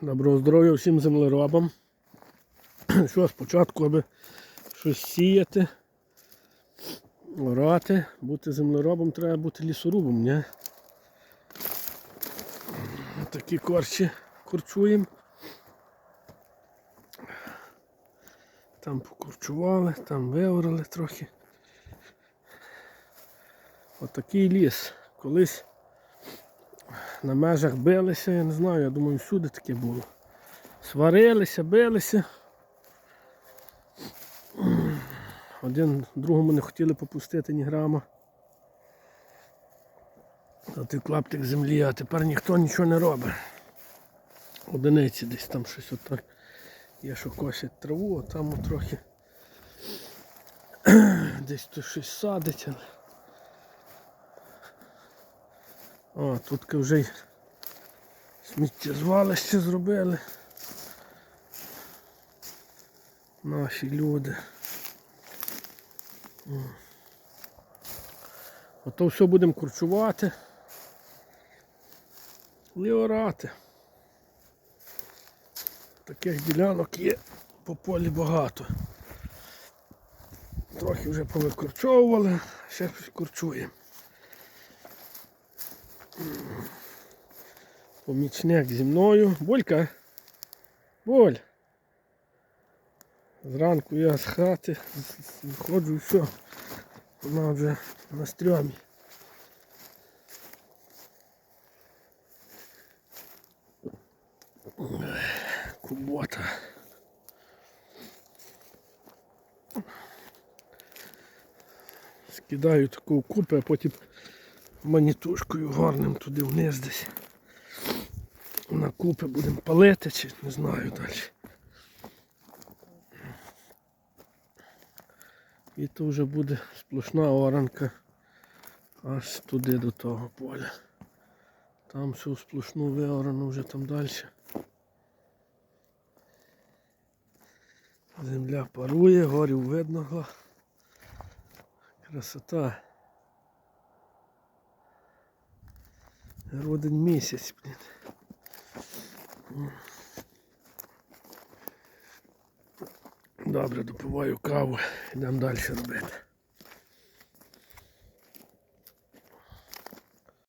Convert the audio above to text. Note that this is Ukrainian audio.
Доброго здоров'я всім землеробам. Що спочатку, аби щось сіяти, орати, бути землеробом, треба бути лісорубом, ні? Такі корчі корчуємо. Там покорчували, там виорали трохи. Отакий ліс. Колись на межах билися, я не знаю, я думаю, всюди таке було. Сварилися, билися. Один другому не хотіли попустити ні грама. А ти клаптик землі, а тепер ніхто нічого не робить. Одиниці десь там щось ото є, що косять траву, а там трохи десь то щось садить. О, тут вже й сміттєзвалище зробили. Наші люди. Ото все будемо курчувати. І орати. Таких ділянок є по полі багато. Трохи вже повикорчовували, ще щось курчуємо. Помічник зі мною. Булька. Боль. Зранку я з хати виходжу і все. Вона вже на стрьомі. Кубота. Скидаю таку купи, а потім манітушкою горним туди вниз десь. На купи будемо палити чи не знаю далі. І то вже буде сплошна оранка аж туди до того поля. Там всю сплошну виорану вже там далі. Земля парує, горів видно. Красота. Родин місяць, блін. Добре, допиваю каву, йдемо далі робити.